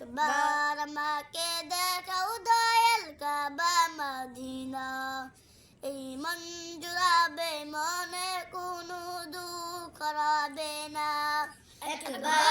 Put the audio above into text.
আকবার আমাকে দেখাও দয়াল কাবা মদিনা এই মন জুড়াবে মনে কোনো দুঃখ রাবে না একবার